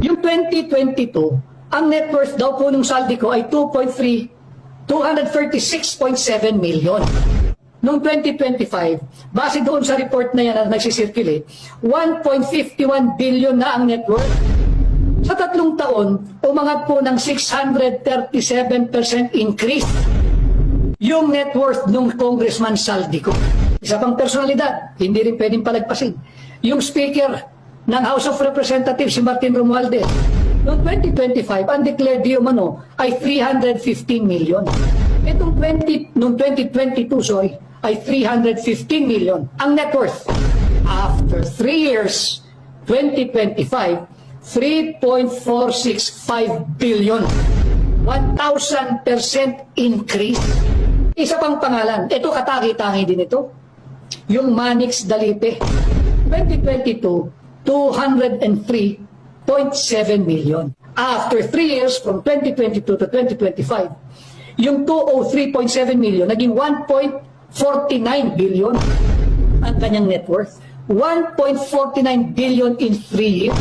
Yung 2022, ang net worth daw po ng saldi ko ay 2.3, 236.7 million. Noong 2025, base doon sa report na yan na nagsisirculate, 1.51 billion na ang net worth. Sa tatlong taon, umangat po ng 637% increase yung net worth nung Congressman Saldico. Isa pang personalidad, hindi rin pwedeng palagpasin. Yung speaker ng House of Representatives, si Martin Romualdez, noong 2025, ang declared di umano ay 315 million. Itong 20, noong 2022, sorry, ay 315 million ang net worth. After 3 years, 2025, 3.465 billion. 1,000% increase. Isa pang pangalan, ito katagi-tangi din ito. Yung Manix Dalipe. 2022, 203.7 million. After 3 years, from 2022 to 2025, yung 203.7 million, naging 1.49 billion ang kanyang net worth. 1.49 billion in 3 years.